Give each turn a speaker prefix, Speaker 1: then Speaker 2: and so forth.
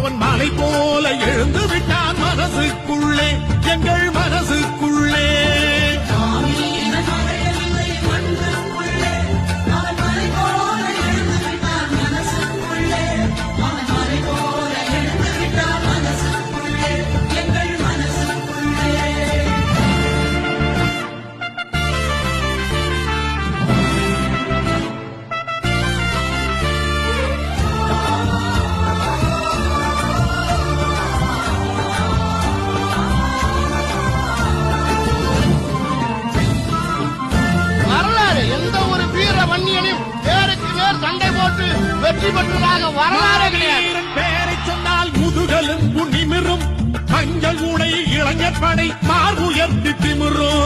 Speaker 1: அவன் மலை போல எழுந்து போட்டு வெற்றி பெற்றதாக வரலாறு கிடையாது.
Speaker 2: வீரன் பெயரை சொன்னால் முதுகெலும்பு நிமிரும் மஞ்சள் உடை இளைஞர் படை மார் உயர்த்தி திமிரும்.